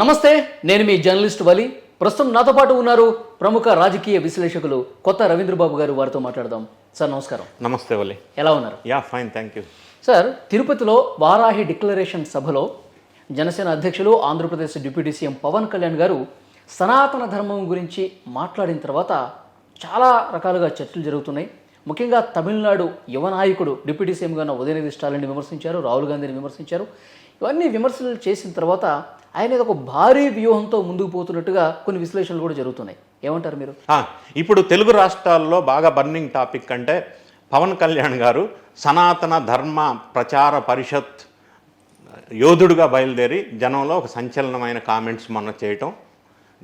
నమస్తే నేను మీ జర్నలిస్ట్ వలి. ప్రస్తుతం నాతో పాటు ఉన్నారు ప్రముఖ రాజకీయ విశ్లేషకులు కొత్త రవీంద్రబాబు గారు వారితో మాట్లాడదాం. సార్ నమస్కారం. నమస్తే వలి. ఎలా ఉన్నారు? Yeah fine thank you. Sir తిరుపతిలో వారాహి డిక్లరేషన్ సభలో జనసేన అధ్యక్షులు ఆంధ్రప్రదేశ్ డిప్యూటీ సీఎం పవన్ కళ్యాణ్ గారు సనాతన ధర్మం గురించి మాట్లాడిన తర్వాత చాలా రకాలుగా చర్చలు జరుగుతున్నాయి. ముఖ్యంగా తమిళనాడు యువ నాయకుడు డిప్యూటీ సీఎంగా ఉన్న ఉదయనిధి స్టాలిన్ని విమర్శించారు రాహుల్ గాంధీని విమర్శించారు. ఇవన్నీ విమర్శలు చేసిన తర్వాత ఆయన ఒక భారీ వ్యూహంతో ముందుకు పోతున్నట్టుగా కొన్ని విశ్లేషణలు కూడా జరుగుతున్నాయి. ఏమంటారు మీరు? ఇప్పుడు తెలుగు రాష్ట్రాల్లో బాగా బర్నింగ్ టాపిక్ అంటే పవన్ కళ్యాణ్ గారు సనాతన ధర్మ ప్రచార పరిషత్ యోధుడుగా బయలుదేరి జనంలో ఒక సంచలనమైన కామెంట్స్ మొన్న చేయటం.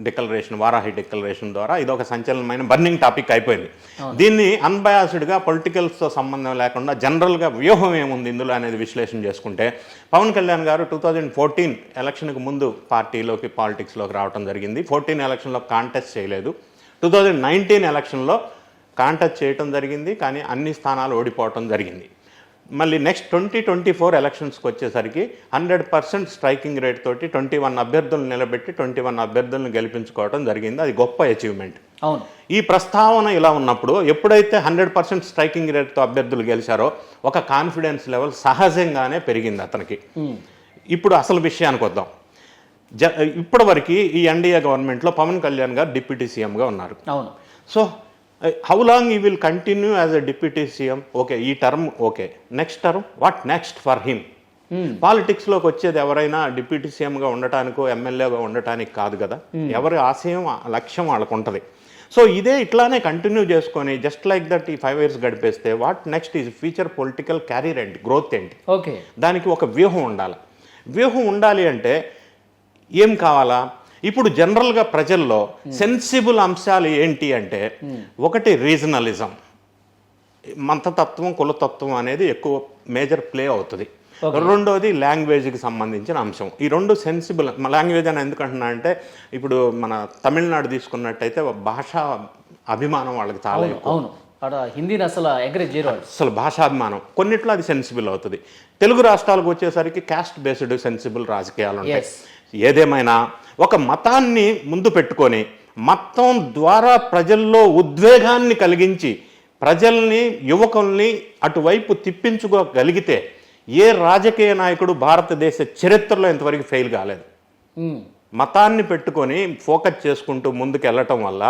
డిక్లరేషన్ వారాహి డిక్లరేషన్ ద్వారా ఇది ఒక సంచలనమైన బర్నింగ్ టాపిక్ అయిపోయింది. దీన్ని అన్బయాస్డ్గా పొలిటికల్స్తో సంబంధం లేకుండా జనరల్గా వ్యూహం ఏముంది ఇందులో అనేది విశ్లేషణ చేసుకుంటే పవన్ కళ్యాణ్ గారు టూ థౌజండ్ ఫోర్టీన్ ఎలక్షన్కి ముందు పార్టీలోకి పాలిటిక్స్లోకి రావడం జరిగింది. ఫోర్టీన్ ఎలక్షన్లో కాంటెస్ట్ చేయలేదు. టూ థౌజండ్ నైన్టీన్ ఎలక్షన్లో కాంటెస్ట్ చేయటం జరిగింది కానీ అన్ని స్థానాలు ఓడిపోవటం జరిగింది. మళ్ళీ నెక్స్ట్ ట్వంటీ ట్వంటీ ఫోర్ ఎలక్షన్స్కి వచ్చేసరికి హండ్రెడ్ పర్సెంట్ స్ట్రైకింగ్ రేట్ తోటి ట్వంటీ వన్ అభ్యర్థులను నిలబెట్టి ట్వంటీ వన్ అభ్యర్థులను గెలిపించుకోవడం జరిగింది. అది గొప్ప అచీవ్మెంట్ అవును. ఈ ప్రస్తావన ఇలా ఉన్నప్పుడు ఎప్పుడైతే హండ్రెడ్ పర్సెంట్ స్ట్రైకింగ్ రేట్తో అభ్యర్థులు గెలిచారో ఒక కాన్ఫిడెన్స్ లెవెల్ సహజంగానే పెరిగింది అతనికి. ఇప్పుడు అసలు విషయానికి వద్దాం. జ ఇప్పటివరకు ఈ ఎన్డీఏ గవర్నమెంట్లో పవన్ కళ్యాణ్ గారు డిప్యూటీ సీఎంగా ఉన్నారు. అవును. So how long he will continue as a deputy CM okay ఈ term okay next term what next for him పాలిటిక్స్లోకి వచ్చేది ఎవరైనా డిప్యూటీ సీఎంగా ఉండటానికో ఎమ్మెల్యేగా ఉండటానికి కాదు కదా. ఎవరి ఆశయం లక్ష్యం వాళ్ళకు ఉంటుంది. సో ఇదే ఇట్లానే కంటిన్యూ చేసుకొని జస్ట్ లైక్ దట్ ఈ five years గడిపేస్తే what next is future political career ఏంటి గ్రోత్ ఏంటి? ఓకే దానికి ఒక వ్యూహం ఉండాలి. వ్యూహం ఉండాలి అంటే ఏం కావాలా? ఇప్పుడు జనరల్గా ప్రజల్లో సెన్సిబుల్ అంశాలు ఏంటి అంటే ఒకటి రీజనలిజం. మతతత్వం కులతత్వం అనేది ఎక్కువ మేజర్ ప్లే అవుతుంది. రెండోది లాంగ్వేజ్కి సంబంధించిన అంశం. ఈ రెండు సెన్సిబుల్ లాంగ్వేజ్ అని ఎందుకు అంటున్నా అంటే ఇప్పుడు మన తమిళనాడు తీసుకున్నట్టయితే భాషా అభిమానం వాళ్ళకి చాలా అవును హిందీని అసలు ఎంకరేజ్ చేయరు వాళ్ళు. అసలు భాషాభిమానం కొన్నిట్లో అది సెన్సిబుల్ అవుతుంది. తెలుగు రాష్ట్రాలకు వచ్చేసరికి క్యాస్ట్ బేస్డ్ సెన్సిబుల్ రాజకీయాలు ఉంటాయి. ఏదేమైనా ఒక మతాన్ని ముందు పెట్టుకొని మతం ద్వారా ప్రజల్లో ఉద్వేగాన్ని కలిగించి ప్రజల్ని యువకుల్ని అటువైపు తిప్పించుకోగలిగితే ఏ రాజకీయ నాయకుడు భారతదేశ చరిత్రలో ఇంతవరకు ఫెయిల్ కాలేదు. మతాన్ని పెట్టుకొని ఫోకస్ చేసుకుంటూ ముందుకు వెళ్ళటం వల్ల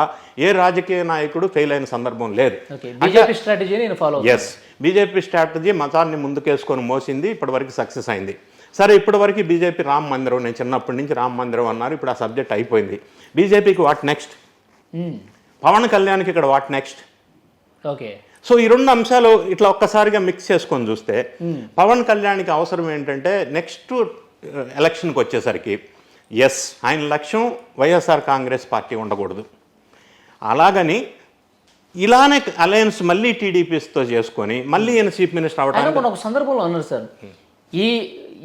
ఏ రాజకీయ నాయకుడు ఫెయిల్ అయిన సందర్భం లేదు. బీజేపీ స్ట్రాటజీ నేను ఫాలో ఎస్ బీజేపీ స్ట్రాటజీ మతాన్ని ముందుకేసుకొని మోసింది ఇప్పటివరకు సక్సెస్ అయింది. సరే ఇప్పటివరకు బీజేపీ రామ్ మందిరం నేను చిన్నప్పటి నుంచి రామ్ మందిరం అన్నారు ఇప్పుడు ఆ సబ్జెక్ట్ అయిపోయింది. బీజేపీకి వాట్ నెక్స్ట్? పవన్ కళ్యాణ్కి ఇక్కడ వాట్ నెక్స్ట్? ఓకే. సో ఈ రెండు అంశాలు ఇట్లా ఒక్కసారిగా మిక్స్ చేసుకొని చూస్తే పవన్ కళ్యాణ్కి అవసరం ఏంటంటే నెక్స్ట్ ఎలక్షన్కి వచ్చేసరికి ఎస్ ఆయన లక్ష్యం వైఎస్ఆర్ కాంగ్రెస్ పార్టీ ఉండకూడదు. అలాగని ఇలానే అలయన్స్ మళ్ళీ టీడీపీస్తో చేసుకొని మళ్ళీ ఈయన చీఫ్ మినిస్టర్ అవడానికి ఒక సందర్భంలో అన్నారు సార్ ఈ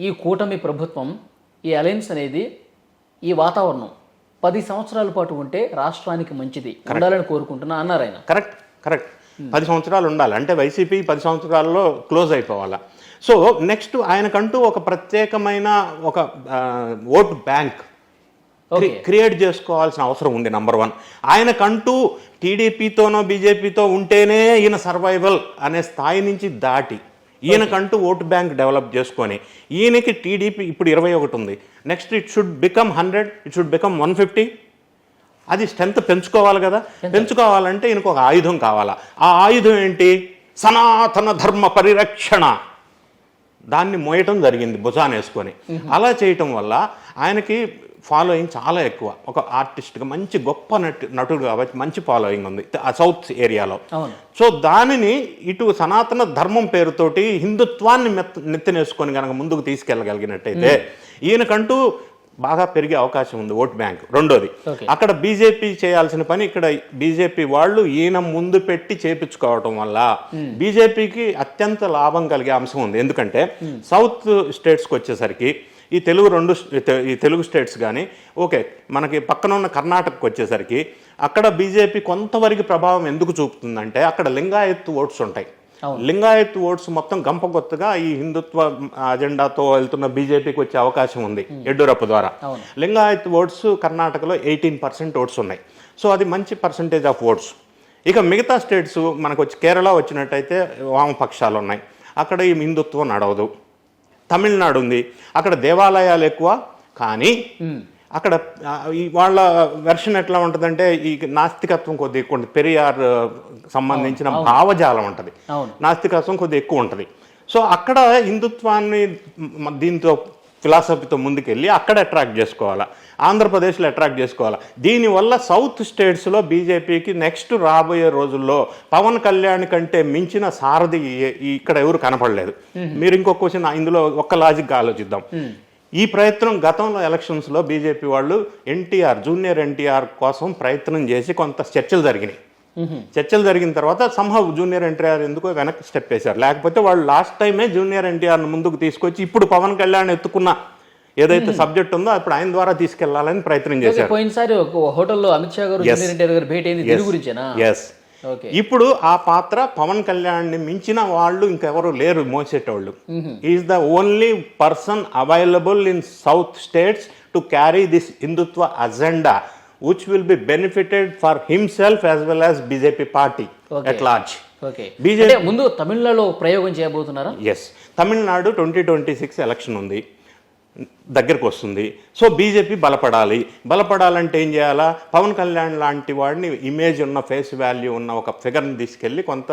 ఈ కూటమి ప్రభుత్వం ఈ అలయన్స్ అనేది ఈ వాతావరణం పది సంవత్సరాల పాటు ఉంటే రాష్ట్రానికి మంచిది ఉండాలని కోరుకుంటున్నా అన్నారు ఆయన. కరెక్ట్ కరెక్ట్ పది సంవత్సరాలు ఉండాలి. అంటే వైసీపీ పది సంవత్సరాల్లో క్లోజ్ అయిపోవాలా. సో నెక్స్ట్ ఆయనకంటూ ఒక ప్రత్యేకమైన ఒక ఓట్ బ్యాంక్ క్రియేట్ చేసుకోవాల్సిన అవసరం ఉంది నంబర్ వన్ ఆయనకంటూ టీడీపీతోనో బీజేపీతో ఉంటేనే ఈయన సర్వైవల్ అనే స్థాయి నుంచి దాటి ఈయనకంటూ ఓటు బ్యాంక్ డెవలప్ చేసుకొని ఈయనకి టీడీపీ ఇప్పుడు ఇరవై ఒకటి ఉంది. Next it should become hundred it should become one fifty అది స్ట్రెంత్ పెంచుకోవాలి కదా. పెంచుకోవాలంటే ఈయనకు ఒక ఆయుధం కావాలా. ఆ ఆయుధం ఏంటి? సనాతన ధర్మ పరిరక్షణ. దాన్ని మోయటం జరిగింది భుజాన్ వేసుకొని. అలా చేయటం వల్ల ఆయనకి ఫాలోయింగ్ చాలా ఎక్కువ. ఒక ఆర్టిస్ట్గా మంచి గొప్ప నటు నటుడు కాబట్టి మంచి ఫాలోయింగ్ ఉంది. ఆ సౌత్ ఏరియాలో సో దానిని ఇటు సనాతన ధర్మం పేరుతోటి హిందుత్వాన్ని మెత్త నెత్తినేసుకొని కనుక ముందుకు తీసుకెళ్ళగలిగినట్టయితే ఈయనకంటూ బాగా పెరిగే అవకాశం ఉంది ఓట్ బ్యాంక్ రెండోది. అక్కడ బీజేపీ చేయాల్సిన పని ఇక్కడ బీజేపీ వాళ్ళు ఈయన ముందు పెట్టి చేపించుకోవటం వల్ల బీజేపీకి అత్యంత లాభం కలిగే అంశం ఉంది. ఎందుకంటే సౌత్ స్టేట్స్కి వచ్చేసరికి ఈ తెలుగు రెండు ఈ తెలుగు స్టేట్స్ కానీ ఓకే మనకి పక్కన ఉన్న కర్ణాటకకు వచ్చేసరికి అక్కడ బీజేపీ కొంతవరకు ప్రభావం ఎందుకు చూపుతుందంటే అక్కడ లింగాయత్తు ఓట్స్ ఉంటాయి. లింగాయత్ ఓట్స్ మొత్తం గంపగొత్తగా ఈ హిందుత్వ అజెండాతో వెళ్తున్న బీజేపీకి వచ్చే అవకాశం ఉంది యడ్యూరప్ప ద్వారా. లింగాయత్ ఓట్స్ కర్ణాటకలో ఎయిటీన్ పర్సెంట్ ఓట్స్ ఉన్నాయి. సో అది మంచి పర్సంటేజ్ ఆఫ్ ఓట్స్. ఇక మిగతా స్టేట్స్ మనకు వచ్చి కేరళ వచ్చినట్టయితే వామపక్షాలు ఉన్నాయి. అక్కడ ఈ హిందుత్వం నడవదు. తమిళనాడు ఉంది అక్కడ దేవాలయాలు ఎక్కువ కానీ అక్కడ వాళ్ళ వెర్షన్ ఎట్లా ఉంటుందంటే ఈ నాస్తికత్వం కొద్దిగా ఎక్కువ ఉంటుంది. పెరియార్ సంబంధించిన భావజాలం ఉంటుంది. నాస్తికత్వం కొద్దిగా ఎక్కువ ఉంటుంది. సో అక్కడ హిందుత్వాన్ని దీంతో ఫిలాసఫీతో ముందుకెళ్ళి అక్కడ అట్రాక్ట్ చేసుకోవాలా. ఆంధ్రప్రదేశ్లో అట్రాక్ట్ చేసుకోవాలా. దీనివల్ల సౌత్ స్టేట్స్లో బీజేపీకి నెక్స్ట్ రాబోయే రోజుల్లో పవన్ కళ్యాణ్ కంటే మించిన సారథి ఇక్కడ ఎవరు కనపడలేదు. మీరు ఇంకొక క్వశ్చన్ ఇందులో ఒక్క లాజిక్ ఆలోచిద్దాం. ఈ ప్రయత్నం గతంలో ఎలక్షన్స్లో బీజేపీ వాళ్ళు ఎన్టీఆర్ జూనియర్ ఎన్టీఆర్ కోసం ప్రయత్నం చేసి కొంత చర్చలు జరిగినాయి. చర్చలు జరిగిన తర్వాత సంహవ్ జూనియర్ ఎన్టీఆర్ ఎందుకో వెనక్కి స్టెప్ వేశారు. లేకపోతే వాళ్ళు లాస్ట్ టైమే జూనియర్ ఎన్టీఆర్ను ముందుకు తీసుకొచ్చి ఇప్పుడు పవన్ కళ్యాణ్ ఎత్తుకున్న ఏదైతే సబ్జెక్ట్ ఉందో అప్పుడు ఆయన ద్వారా తీసుకెళ్ళాలని ప్రయత్నం చేశారు. పోయినసారి హోటల్లో అమిత్ షా గారు Yes. జూనియర్ ఎన్టీఆర్ గారు భేటీ ఎస్ ఇప్పుడు ఆ పాత్ర పవన్ కళ్యాణ్ని మించిన వాళ్ళు ఇంకెవరు లేరు మోసేటోళ్ళు. Is the only person available in south states to carry this Hindutva agenda which will be benefited for himself as well as BJP party Okay. At large okay BJP అంటే ముందు తమిళనాడులో ప్రయోగం చేయబోతున్నారా? Yes Tamil Nadu twenty twenty six election ఉంది. దగ్గరకు వస్తుంది. So BJP బలపడాలి. బలపడాలంటే ఏం చేయాలా? పవన్ కళ్యాణ్ లాంటి వాడిని ఇమేజ్ ఉన్న ఫేస్ వాల్యూ ఉన్న ఒక ఫిగర్ని తీసుకెళ్ళి కొంత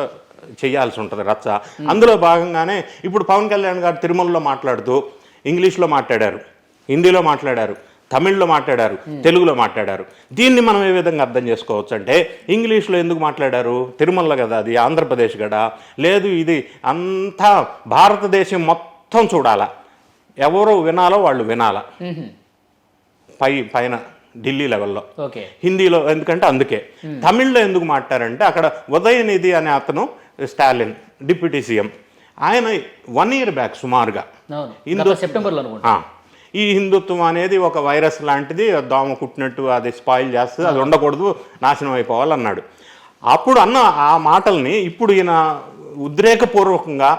చేయాల్సి ఉంటుంది రచ్చ. అందులో భాగంగానే ఇప్పుడు పవన్ కళ్యాణ్ గారు తిరుమలలో మాట్లాడుతూ ఇంగ్లీష్లో మాట్లాడారు. హిందీలో మాట్లాడారు. తమిళ్ళో మాట్లాడారు తెలుగులో మాట్లాడారు. దీన్ని మనం ఏ విధంగా అర్థం చేసుకోవచ్చు అంటే ఇంగ్లీష్లో ఎందుకు మాట్లాడారు? తిరుమల కదా అది ఆంధ్రప్రదేశ్ కదా లేదు ఇది అంతా భారతదేశం మొత్తం చూడాలా. ఎవరు వినాలో వాళ్ళు వినాలా. పై పైన ఢిల్లీ లెవెల్లో. హిందీలో ఎందుకంటే అందుకే. తమిళ్ళో ఎందుకు మాట్లాడారంటే అక్కడ ఉదయనిధి అనే అతను స్టాలిన్ డిప్యూటీ సీఎం. ఆయన వన్ ఇయర్ బ్యాక్ సుమారుగా. సెప్టెంబర్లో ఈ హిందుత్వం అనేది ఒక వైరస్ లాంటిది దోమ కుట్టినట్టు అది స్పాయిల్ చేస్తుంది అది ఉండకూడదు నాశనం అయిపోవాలన్నాడు. అప్పుడు అన్న ఆ మాటల్ని ఇప్పుడు ఈయన ఉద్రేకపూర్వకంగా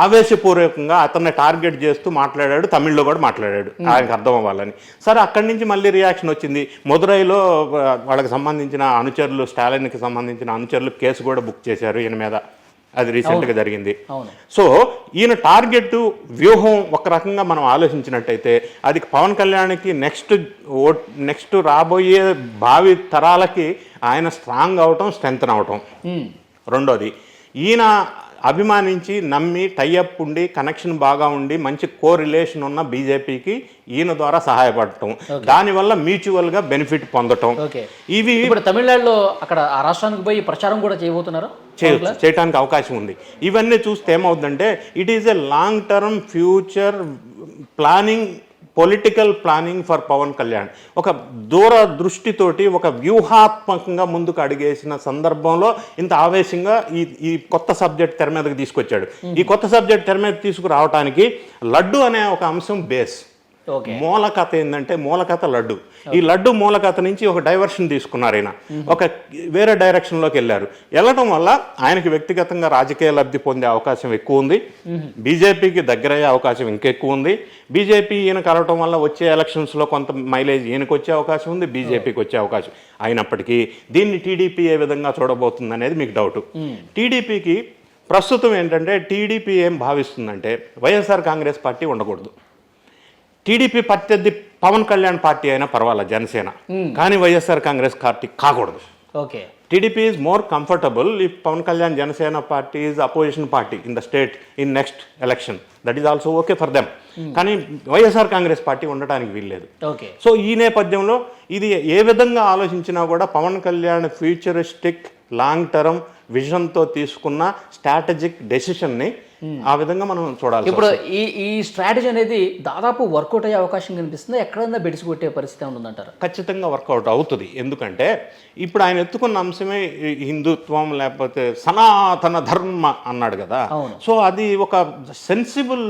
ఆవేశపూర్వకంగా అతన్ని టార్గెట్ చేస్తూ మాట్లాడాడు తమిళ్ళో కూడా మాట్లాడాడు ఆయనకు అర్థం అవ్వాలని సరే అక్కడి నుంచి మళ్ళీ రియాక్షన్ వచ్చింది. మదురైలో వాళ్ళకి సంబంధించిన అనుచరులు స్టాలిన్కి సంబంధించిన అనుచరులు కేసు కూడా బుక్ చేశారు ఈయన మీద. అది రీసెంట్గా జరిగింది. సో ఈయన టార్గెట్ వ్యూహం ఒక రకంగా మనం ఆలోచించినట్టయితే అది పవన్ కళ్యాణ్కి నెక్స్ట్ ఓట్ నెక్స్ట్ రాబోయే భావి తరాలకి ఆయన స్ట్రాంగ్ అవటం స్ట్రెంగ్త్ అవటం. రెండోది ఈయన అభిమానించి నమ్మి టైఅప్ ఉండి కనెక్షన్ బాగా ఉండి మంచి కో రిలేషన్ ఉన్న బీజేపీకి ఈయన ద్వారా సహాయపడటం. దానివల్ల మ్యూచువల్గా బెనిఫిట్ పొందటం. ఇవి ఇప్పుడు తమిళనాడులో అక్కడ ఆ రాష్ట్రానికి పోయి ప్రచారం కూడా చేయబోతున్నారా? చేయడానికి అవకాశం ఉంది. ఇవన్నీ చూస్తే ఏమవుతుందంటే it is a long term future planning political planning for Pawan Kalyan ఒక దూర దృష్టితోటి ఒక వ్యూహాత్మకంగా ముందుకు అడిగేసిన సందర్భంలో ఇంత ఆవేశంగా ఈ ఈ కొత్త సబ్జెక్ట్ తెర మీదకి తీసుకొచ్చాడు. ఈ కొత్త సబ్జెక్ట్ తెర మీద తీసుకురావడానికి లడ్డు అనే ఒక అంశం బేస్ మూల కథ ఏంటంటే మూల కథ లడ్డు. ఈ లడ్డు మూల కథ నుంచి ఒక డైవర్షన్ తీసుకున్నారు ఆయన ఒక వేరే డైరెక్షన్లోకి వెళ్ళారు. వెళ్ళటం వల్ల ఆయనకి వ్యక్తిగతంగా రాజకీయ లబ్ధి పొందే అవకాశం ఎక్కువ ఉంది. బీజేపీకి దగ్గరయ్యే అవకాశం ఇంకెక్కువ ఉంది. బీజేపీ ఈయన కలవటం వల్ల వచ్చే ఎలక్షన్స్లో కొంత మైలేజ్ ఈయనకు వచ్చే అవకాశం ఉంది బీజేపీకి వచ్చే అవకాశం. అయినప్పటికీ దీన్ని టీడీపీ ఏ విధంగా చూడబోతుంది అనేది మీకు డౌట్. టీడీపీకి ప్రస్తుతం ఏంటంటే టీడీపీ ఏం భావిస్తుందంటే వైఎస్ఆర్ కాంగ్రెస్ పార్టీ ఉండకూడదు. టీడీపీ ప్రత్యర్థి పవన్ కళ్యాణ్ పార్టీ అయినా పర్వాలేదు జనసేన. కానీ వైఎస్ఆర్ కాంగ్రెస్ పార్టీ కాకూడదు. Okay. TDP is more comfortable if Pawan Kalyan Janasena party is opposition party in the state in next election that is also okay for them కానీ వైఎస్ఆర్ కాంగ్రెస్ పార్టీ ఉండటానికి వీల్లేదు. ఓకే. సో ఈ నేపథ్యంలో ఇది ఏ విధంగా ఆలోచించినా కూడా Pawan Kalyan futuristic long term విజన్తో తీసుకున్న స్ట్రాటజిక్ డెసిషన్ని ఆ విధంగా మనం చూడాలి ఇప్పుడు ఈ ఈ స్ట్రాటజీ అనేది దాదాపు వర్కౌట్ అయ్యే అవకాశం కనిపిస్తుంది. ఎక్కడన్నా బెడిసి కొట్టే పరిస్థితి ఉందంటారా? ఖచ్చితంగా వర్కౌట్ అవుతుంది. ఎందుకంటే ఇప్పుడు ఆయన ఎత్తుకున్న అంశమే హిందుత్వం లేకపోతే సనాతన ధర్మ అన్నాడు కదా. సో అది ఒక సెన్సిబుల్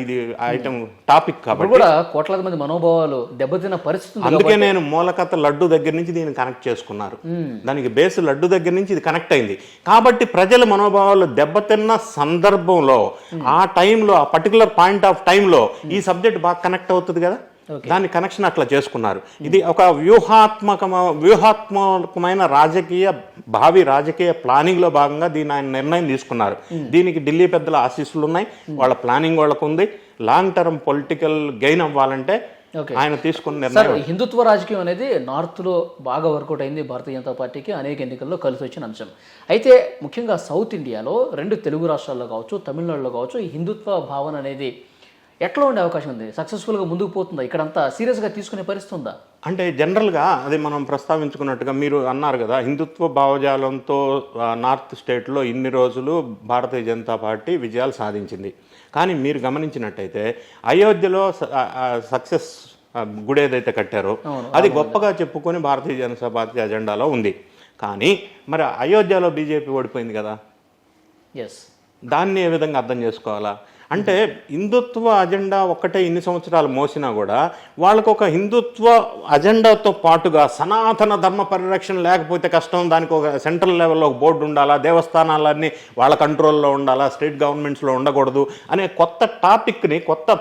ఇది ఐటమ్ టాపిక్ ఇప్పుడు కాబట్టి కూడా కోట్లాది మంది మనోభావాలు దెబ్బతిన్న పరిస్థితి అందుకే నేను మూలకథ లడ్డు దగ్గర నుంచి దీన్ని కనెక్ట్ చేసుకున్నారు. దానికి బేస్ లడ్డు దగ్గర నుంచి ఇది కనెక్ట్ అయింది. కాబట్టి ప్రజల మనోభావాలు దెబ్బతిన్న సందర్భంలో ఆ టైంలో ఆ పర్టికులర్ పాయింట్ ఆఫ్ టైంలో ఈ సబ్జెక్ట్ బాగా కనెక్ట్ అవుతుంది కదా? దాని కనెక్షన్ అట్లా చేసుకున్నారు. ఇది ఒక వ్యూహాత్మక వ్యూహాత్మకమైన రాజకీయ భావి రాజకీయ ప్లానింగ్లో భాగంగా దీని ఆయన నిర్ణయం తీసుకున్నారు. దీనికి ఢిల్లీ పెద్దల ఆశీస్సులు ఉన్నాయి. వాళ్ళ ప్లానింగ్ వాళ్ళకు ఉంది లాంగ్ టర్మ్ పొలిటికల్ గెయిన్ అవ్వాలంటే ఆయన తీసుకున్న నిర్ణయం. హిందుత్వ రాజకీయం అనేది నార్త్లో బాగా వర్కౌట్ అయింది భారతీయ జనతా పార్టీకి అనేక ఎన్నికల్లో కలిసి వచ్చిన అంశం. అయితే ముఖ్యంగా సౌత్ ఇండియాలో రెండు తెలుగు రాష్ట్రాల్లో కావచ్చు తమిళనాడులో కావచ్చు ఈ హిందుత్వ భావన అనేది ఎట్లా ఉండే అవకాశం ఉంది? సక్సెస్ఫుల్గా ముందుకు పోతుందా? ఇక్కడంతా సీరియస్గా తీసుకునే పరిస్థితి ఉందా? అంటే జనరల్గా అది మనం ప్రస్తావించుకున్నట్టుగా మీరు అన్నారు కదా హిందుత్వ భావజాలంతో నార్త్ స్టేట్లో ఇన్ని రోజులు భారతీయ జనతా పార్టీ విజయాలు సాధించింది. కానీ మీరు గమనించినట్టయితే అయోధ్యలో సక్సెస్ గుడి ఏదైతే కట్టారో అది గొప్పగా చెప్పుకొని భారతీయ జనతా పార్టీ అజెండాలో ఉంది. కానీ మరి అయోధ్యలో బీజేపీ ఓడిపోయింది కదా? ఎస్ దాన్ని ఏ విధంగా అర్థం చేసుకోవాలా? అంటే హిందుత్వ అజెండా ఒక్కటే ఇన్ని సంవత్సరాలు మోసినా కూడా వాళ్ళకు ఒక హిందుత్వ అజెండాతో పాటుగా సనాతన ధర్మ పరిరక్షణ లేకపోతే కష్టం దానికి ఒక సెంట్రల్ లెవెల్లో ఒక బోర్డు ఉండాలా దేవస్థానాలన్నీ వాళ్ళ కంట్రోల్లో ఉండాలా స్టేట్ గవర్నమెంట్స్లో ఉండకూడదు అనే కొత్త టాపిక్ని కొత్త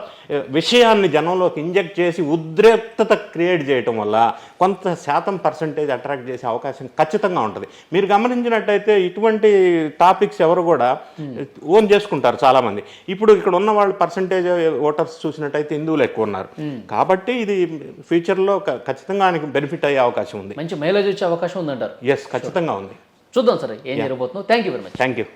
విషయాన్ని జనంలోకి ఇంజెక్ట్ చేసి ఉద్రిక్తత క్రియేట్ చేయటం వల్ల కొంత శాతం పర్సంటేజ్ అట్రాక్ట్ చేసే అవకాశం ఖచ్చితంగా ఉంటుంది. మీరు గమనించినట్టయితే ఇటువంటి టాపిక్స్ ఎవరు కూడా ఓన్ చేసుకుంటారు చాలామంది. ఇప్పుడు ఇక్కడ ఉన్న వాళ్ళు పర్సంటేజ్ ఓటర్స్ చూసినట్టయితే హిందువులు ఎక్కువ ఉన్నారు. కాబట్టి ఇది ఫ్యూచర్లో ఖచ్చితంగా ఆయనకి బెనిఫిట్ అయ్యే అవకాశం ఉంది. మంచి మైలేజ్ వచ్చే అవకాశం ఉందంటారు. ఎస్ ఖచ్చితంగా ఉంది. చూద్దాం సార్ ఏం జరగబోతుందో. Thank you very much thank you